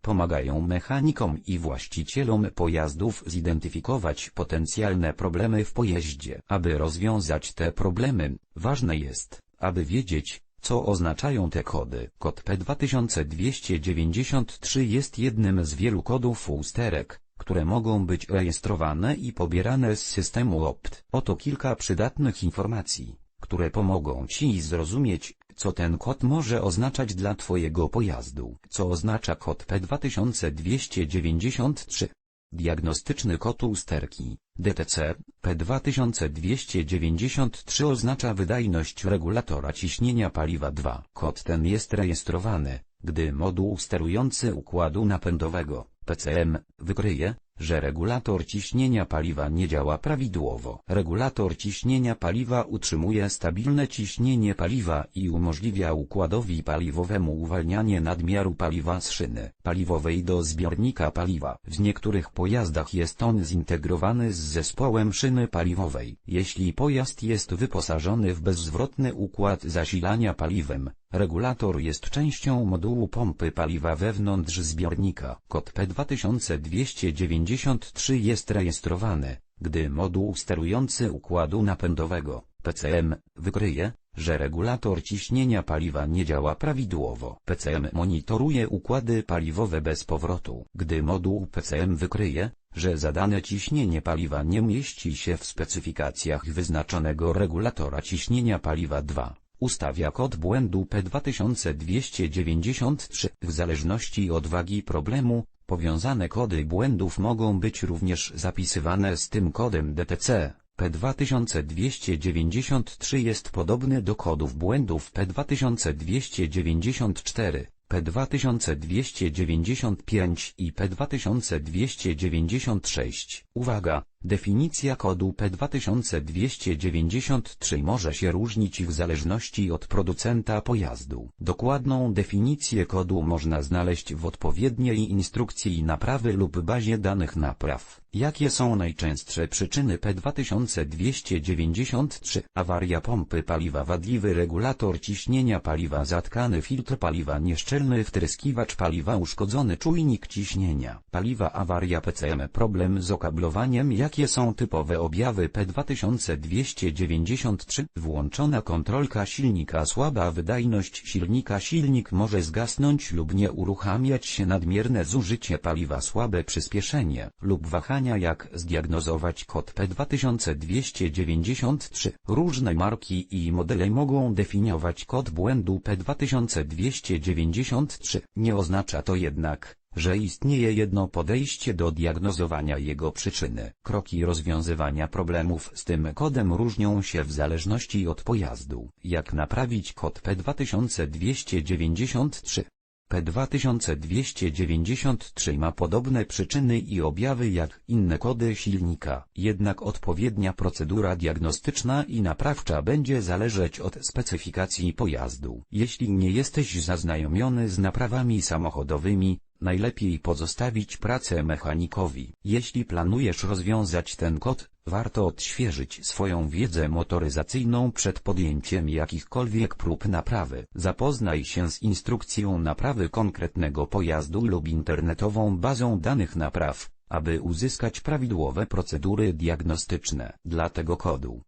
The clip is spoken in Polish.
pomagają mechanikom i właścicielom pojazdów zidentyfikować potencjalne problemy w pojeździe. Aby rozwiązać te problemy, ważne jest, aby wiedzieć, co oznaczają te kody. Kod P2293 jest jednym z wielu kodów usterek, które mogą być rejestrowane i pobierane z systemu OPT. Oto kilka przydatnych informacji, które pomogą Ci zrozumieć, co ten kod może oznaczać dla Twojego pojazdu. Co oznacza kod P2293? Diagnostyczny kod usterki, DTC, P2293 oznacza wydajność regulatora ciśnienia paliwa 2. Kod ten jest rejestrowany, gdy moduł sterujący układu napędowego, PCM, wykryje, że regulator ciśnienia paliwa nie działa prawidłowo. Regulator ciśnienia paliwa utrzymuje stabilne ciśnienie paliwa i umożliwia układowi paliwowemu uwalnianie nadmiaru paliwa z szyny paliwowej do zbiornika paliwa. W niektórych pojazdach jest on zintegrowany z zespołem szyny paliwowej. Jeśli pojazd jest wyposażony w bezzwrotny układ zasilania paliwem, Regulator jest częścią modułu pompy paliwa wewnątrz zbiornika. Kod P2293 jest rejestrowany, gdy moduł sterujący układu napędowego, PCM, wykryje, że regulator ciśnienia paliwa nie działa prawidłowo. PCM monitoruje układy paliwowe bez powrotu. Gdy moduł PCM wykryje, że zadane ciśnienie paliwa nie mieści się w specyfikacjach wyznaczonego regulatora ciśnienia paliwa 2, ustawia kod błędu P2293. W zależności od wagi problemu, powiązane kody błędów mogą być również zapisywane z tym kodem DTC. P2293 jest podobny do kodów błędów P2294, P2295 i P2296. Uwaga! Definicja kodu P2293 może się różnić w zależności od producenta pojazdu. Dokładną definicję kodu można znaleźć w odpowiedniej instrukcji naprawy lub bazie danych napraw. Jakie są najczęstsze przyczyny P2293? Awaria pompy paliwa wadliwy regulator ciśnienia paliwa zatkany filtr paliwa nieszczelny wtryskiwacz paliwa uszkodzony czujnik ciśnienia paliwa awaria PCM problem z okablowaniem Jakie są typowe objawy P2293? Włączona kontrolka silnika Słaba wydajność silnika Silnik może zgasnąć lub nie uruchamiać się nadmierne zużycie paliwa Słabe przyspieszenie lub wahania Jak zdiagnozować kod P2293? Różne marki i modele mogą definiować kod błędu P2293. Nie oznacza to jednak, że istnieje jedno podejście do diagnozowania jego przyczyny. Kroki rozwiązywania problemów z tym kodem różnią się w zależności od pojazdu. Jak naprawić kod P2293? P2293 ma podobne przyczyny i objawy jak inne kody silnika, jednak odpowiednia procedura diagnostyczna i naprawcza będzie zależeć od specyfikacji pojazdu. Jeśli nie jesteś zaznajomiony z naprawami samochodowymi, najlepiej pozostawić pracę mechanikowi. Jeśli planujesz rozwiązać ten kod, warto odświeżyć swoją wiedzę motoryzacyjną przed podjęciem jakichkolwiek prób naprawy. Zapoznaj się z instrukcją naprawy konkretnego pojazdu lub internetową bazą danych napraw, aby uzyskać prawidłowe procedury diagnostyczne. Dla tego kodu,